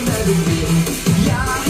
не любив. Я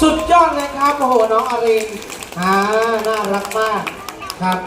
สุดยอดเลยครับโอ้โหน้องอารินอ่าน่ารักมากครับ